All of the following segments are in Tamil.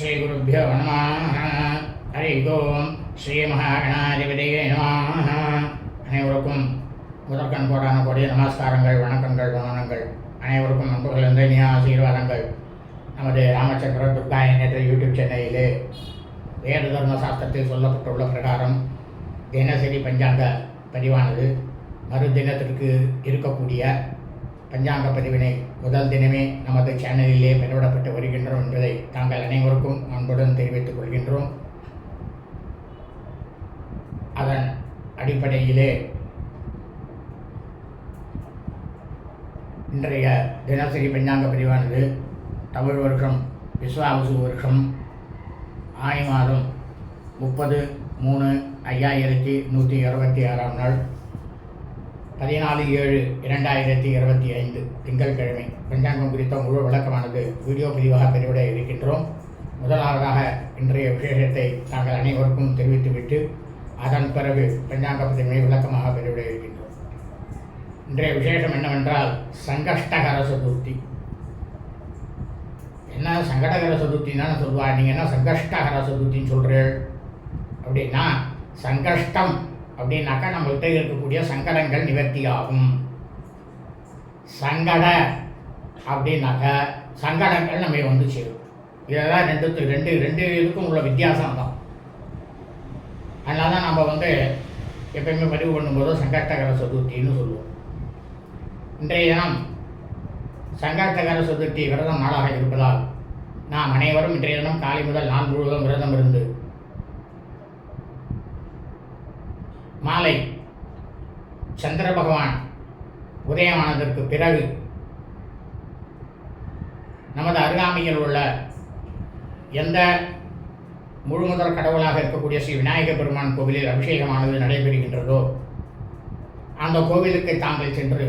ஸ்ரீகுருப்போ நம ஹரி ஓம். ஸ்ரீ மகாகணாதிபதியே நம அனைவருக்கும் முதற்கண் கோடான கோடிய நமஸ்காரங்கள் வணக்கங்கள் வணக்கங்கள் அனைவருக்கும் அன்புகளிருந்து இனிய ஆசீர்வாதங்கள். நமது ராமச்சந்திர துர்கா என்ற யூடியூப் சேனலிலே வேத தர்ம சாஸ்திரத்தில் சொல்லப்பட்டுள்ள பிரகாரம் தினசரி பஞ்சாங்க பதிவானது. மறுதினத்திற்கு இருக்கக்கூடிய பஞ்சாங்க பதிவினை முதல் தினமே நமது சேனலிலே பெறவிடப்பட்டு வருகின்றோம் என்பதை தாங்கள் அனைவருக்கும் அன்புடன் தெரிவித்துக் கொள்கின்றோம். அதன் அடிப்படையிலே இன்றைய தினசரி பஞ்சாங்க பதிவானது தமிழ் வருஷம் விஸ்வாவசு வருஷம் ஆணி மாதம் முப்பது மூணு ஐயாயிரத்தி நூற்றி இருபத்தி ஆறாம் நாள். பதினாலு ஏழு இரண்டாயிரத்தி இருபத்தி ஐந்து திங்கட்கிழமை. பஞ்சாங்கம் குறித்த முழு விளக்கமானது வீடியோ பதிவாக பதிவிட இருக்கின்றோம். முதலாவதாக இன்றைய விசேஷத்தை தாங்கள் அனைவருக்கும் தெரிவித்துவிட்டு அதன் பிறகு பஞ்சாங்க பதிவினை விளக்கமாக பதிவிட இருக்கின்றோம். இன்றைய விசேஷம் என்னவென்றால் சங்கஷ்டகர சதுர்த்தி. என்ன சங்கடகர சதுர்த்தின்னு சொல்லுவா? நீங்கள் என்ன சங்கஷ்டகர சதுர்த்தின்னு சொல்கிறீர்கள் அப்படின்னா சங்கஷ்டம் அப்படின்னாக்கா நம்மள்கிட்ட இருக்கக்கூடிய சங்கடங்கள் நிவர்த்தி ஆகும் சங்கட அப்படின்னாக்கா சங்கடங்கள் நம்ம வந்து சேரும். இதெல்லாம் ரெண்டு ரெண்டு ரெண்டு இதுக்கும் உள்ள வித்தியாசம் தான் அதனால தான் நம்ம வந்து எப்பயுமே பதிவு பண்ணும்போது சங்கட்டகர சதுர்த்தின்னு சொல்லுவோம். இன்றைய தினம் சங்கட்டகர சதுர்த்தி விரதம் நாளாக இருப்பதால் நாம் அனைவரும் இன்றைய தினம் காலை முதல் நாள் முழுவதும் விரதம் இருந்து மாலை. சந்திர பகவான் உதயமானதற்கு பிறகு நமது அருகாமையில் உள்ள எந்த முழுமுதல் கடவுளாக இருக்கக்கூடிய ஸ்ரீ விநாயக பெருமான் கோவிலில் அபிஷேகமானது நடைபெறுகின்றதோ அந்த கோவிலுக்கு தாங்கள் சென்று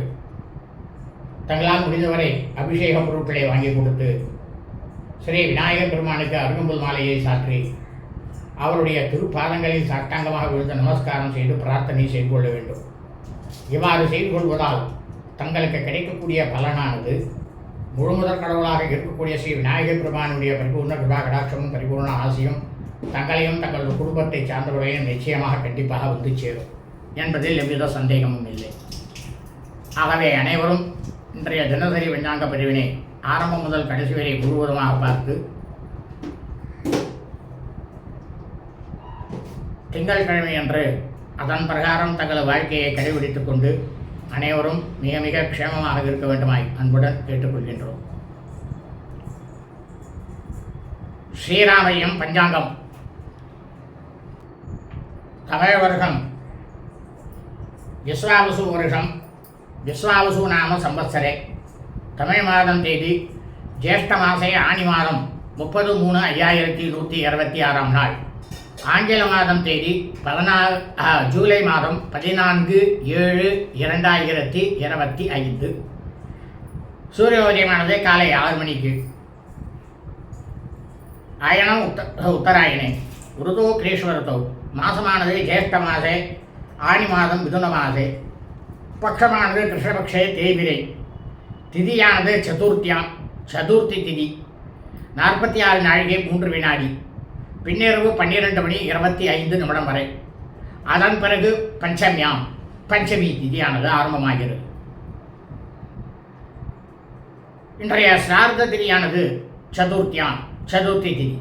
தங்களால் முடிந்தவரை அபிஷேக பொருட்களை வாங்கி கொடுத்து ஸ்ரீ விநாயக பெருமானுக்கு அருகம்புல் மாலையை சாற்றி அவருடைய திருப்பாதங்களில் சாட்டாங்கமாக விழுந்து நமஸ்காரம் செய்து பிரார்த்தனை செய்து கொள்ள வேண்டும். இவ்வாறு செய்து கொள்வதால் தங்களுக்கு கிடைக்கக்கூடிய பலனானது முழுமுதற் கடவுளாக இருக்கக்கூடிய ஸ்ரீ விநாயகர் பெருமானுடைய பரிபூர்ண கிருபா கடாட்சமும் பரிபூர்ண ஆசையும் தங்களையும் தங்களது குடும்பத்தை சார்ந்தவர்களையும் நிச்சயமாக கண்டிப்பாக வந்து சேரும் என்பதில் எவ்வித சந்தேகமும் இல்லை. ஆகவே அனைவரும் இன்றைய தினசரி விஞ்ஞாங்க பிரிவினை ஆரம்பம் முதல் கடைசி வரை முழுவதுமாக பார்த்து திங்கட்கிழமை அன்று அதன் பிரகாரம் தங்கள் வாழ்க்கையை கடைபிடித்துக் கொண்டு அனைவரும் மிக மிக க்ஷேமமாக இருக்க வேண்டுமாய் அன்புடன் கேட்டுக்கொள்கின்றோம். ஸ்ரீராமையம் பஞ்சாங்கம். தமிழ் வருஷம் விஸ்வாவசு வருஷம். விஸ்வாவசு நாம சம்பத்சரே. தமிழ் மாதம் தேதி ஜேஷ்ட மாசே ஆணி மாதம் முப்பது மூணு ஐயாயிரத்தி நூற்றி இருபத்தி ஆறாம் நாள். ஆங்கில மாதம் தேதி பதினாறு ஜூலை மாதம் பதினான்கு ஏழு இரண்டாயிரத்தி இருபத்தி ஐந்து. சூரிய உதயமானது காலை ஆறு மணிக்கு. அயனம் உத்த உத்தராயணே. ருதோ கிரீஸ்வரத்தோ மாசமானது ஜேஷ்ட மாசே. ஆணி மாதம் மிதுன மாசே. பட்சமானது கிருஷ்ணபக்ஷே தேவிரை திதியானது சதுர்த்தியாம் சதுர்த்தி திதி. நாற்பத்தி ஆறு நாழிகை மூன்று வினாடி. பின்னிரவு பன்னிரெண்டு மணி இருபத்தி ஐந்து நிமிடம் வரை. அதன் பிறகு பஞ்சமியாம். பஞ்சமி திதியானது ஆரம்பமாகிறது. இன்றைய சிரார்த்த திதியானது சதுர்த்தியாம். சதுர்த்தி திதி.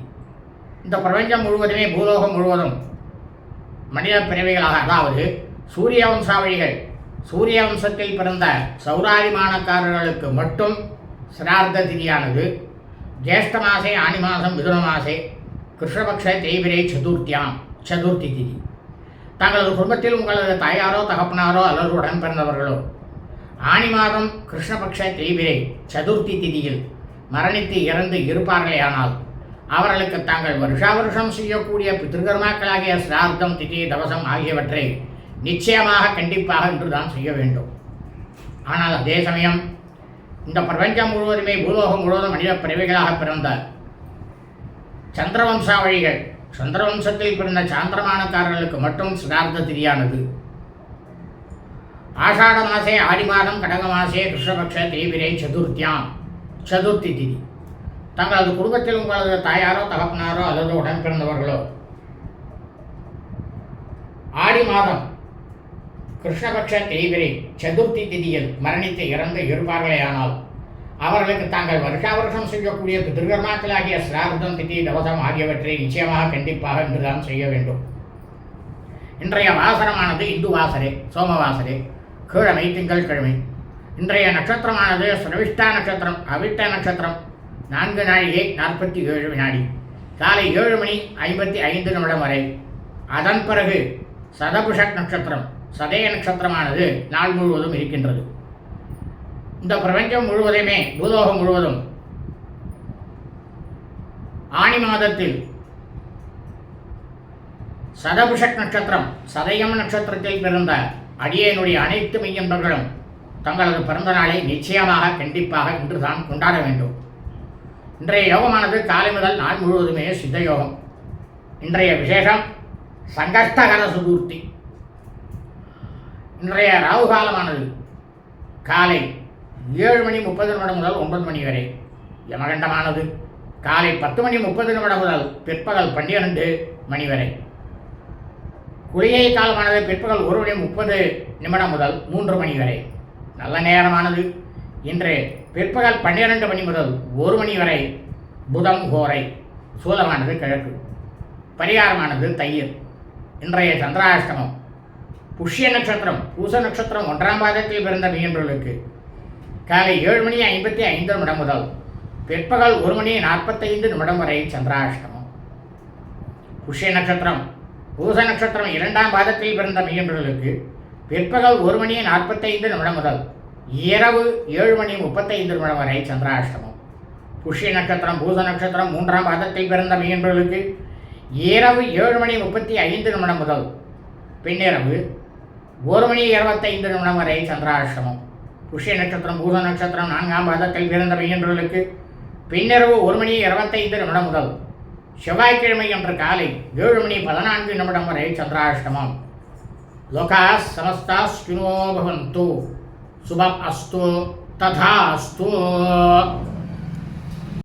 இந்த பிரபஞ்சம் முழுவதுமே பூலோகம் முழுவதும் மனித பிறவிகளாக அதாவது சூரிய வம்சாவளிகள் சூரிய வம்சத்தில் பிறந்த சௌராரிமானக்காரர்களுக்கு மட்டும் சிரார்த்த திதியானது ஜேஷ்ட மாசே ஆனி மாதம் மிதுன மாசே கிருஷ்ணபக்ஷ தேய்பிரை சதுர்த்தியாம் சதுர்த்தி திதி தங்களது குடும்பத்தில் உங்களது தாயாரோ தகப்பனாரோ அல்லது உடன் பிறந்தவர்களோ ஆனி மாதம் கிருஷ்ணபக்ஷ தேய்பிரை சதுர்த்தி திதியில் மரணித்து இறந்து இருப்பார்களேயானால் அவர்களுக்கு தாங்கள் வருஷா வருஷம் செய்யக்கூடிய பித்திருக்கர்மாக்களாகிய சிரார்த்தம் திதி தவசம் ஆகியவற்றை நிச்சயமாக கண்டிப்பாக இன்றுதான் செய்ய வேண்டும். ஆனால் அதே சமயம் இந்த பிரபஞ்சம் முழுவதுமே பூலோகம் முழுவதும் மனித பிறவிகளாக பிறந்த சந்திரவம்சாவழிகள். சந்திரவம்சத்தில் பிறந்த சாந்திரமானக்காரர்களுக்கு மட்டும் சிதார்த்த திரியானது ஆஷாட மாசே ஆடி மாதம் கடக மாசே கிருஷ்ணபக்ஷ தேவிரை சதுர்த்தியாம். சதுர்த்தி திதி. தங்களது குடும்பத்தில் உங்களது தாயாரோ தகப்பனாரோ அல்லது உடன் பிறந்தவர்களோ. ஆடி மாதம். கிருஷ்ணபக்ஷ தேவிரே சதுர்த்தி திதியில் மரணித்து இறந்து இருப்பார்களேயானால் அவர்களுக்கு தாங்கள் வருஷா வருஷம் செய்யக்கூடிய பிதிர்கர்மாக்களாகிய சிரார்த்தம் திதி தவசம் ஆகியவற்றை நிச்சயமாக கண்டிப்பாக இன்றுதான் செய்ய வேண்டும். இன்றைய வாசனமானது இந்து வாசரே சோமவாசரே கிழமை திங்கள் கிழமை இன்றைய நட்சத்திரமானது சுரவிஷ்டா நட்சத்திரம் அவிட்ட நட்சத்திரம் நான்கு நாழிகை நாற்பத்தி ஏழு வினாடி. காலை ஏழு மணி ஐம்பத்தி ஐந்து நிமிடம் வரை. அதன் பிறகு சதபுஷக் நட்சத்திரம் சதய நட்சத்திரமானது நாள் முழுவதும் இருக்கின்றது. இந்த பிரபஞ்சம் முழுவதுமே பூலோகம் முழுவதும் ஆணி மாதத்தில் சதபுஷக் நட்சத்திரம் சதயம் நட்சத்திரத்தில் பிறந்த அடியனுடைய அனைத்து மெய்யன்பர்களும் தங்களது பிறந்த நாளை நிச்சயமாக கண்டிப்பாக இன்றுதான் கொண்டாட வேண்டும். இன்றைய யோகமானது காலை முதல் நாள் முழுவதுமே சித்த யோகம். இன்றைய விசேஷம் சங்கஷ்டகர சுதூர்த்தி இன்றைய ராகு காலமானது காலை ஏழு மணி முப்பது நிமிடம் முதல் ஒன்பது மணி வரை. யமகண்டமானது. காலை பத்து மணி முப்பது நிமிடம் முதல் பிற்பகல் பன்னிரண்டு மணி வரை. குளிகை காலமானது பிற்பகல் ஒரு மணி முப்பது நிமிடம் முதல் மூன்று மணி வரை. நல்ல நேரமானது. இன்று பிற்பகல் பன்னிரண்டு மணி முதல் ஒரு மணி வரை புதம் கோரை. சூலமானது கிழக்கு. பரிகாரமானது தயிர். இன்றைய சந்திராஷ்டமம். புஷ்ய நட்சத்திரம். பூச நட்சத்திரம் ஒன்றாம் பாதத்தில் பிறந்த மீன்பர்களுக்கு காலை ஏழு மணி ஐம்பத்தி ஐந்து நிமிடம் முதல். பிற்பகல் ஒரு மணி நாற்பத்தைந்து நிமிடம் வரை சந்திராஷ்டமம். புஷ்ய நட்சத்திரம். பூச நட்சத்திரம் இரண்டாம் பாதத்தில் பிறந்த மீன்பர்களுக்கு பிற்பகல் ஒரு மணி நாற்பத்தைந்து நிமிடம் முதல் இரவு ஏழு மணி முப்பத்தைந்து நிமிடம் வரை சந்திராஷ்டமம். புஷ்ய நட்சத்திரம் பூச நட்சத்திரம் மூன்றாம் பாதத்தில் பிறந்த மீன்பர்களுக்கு இரவு ஏழு மணி முப்பத்தி ஐந்து நிமிடம் முதல். பின்னிரவு ஒரு மணி இருபத்தைந்து நிமிடம் வரை சந்திராஷ்டமம். புஷ்ய நட்சத்திரம் பூச நட்சத்திரம் நான்காம் பாதத்தில் பிறந்த மீன்பர்களுக்கு பின்னிரவு ஒரு மணி இருபத்தைந்து நிமிடம் முதல் செவ்வாய்க்கிழமை அன்று காலை ஏழு மணி பதினான்கு நிமிடம் வரை சந்திராஷ்டமம் லோகா சமஸ்தா ஸ்கினோ பவந்து சுபம் அஸ்து ததா அஸ்து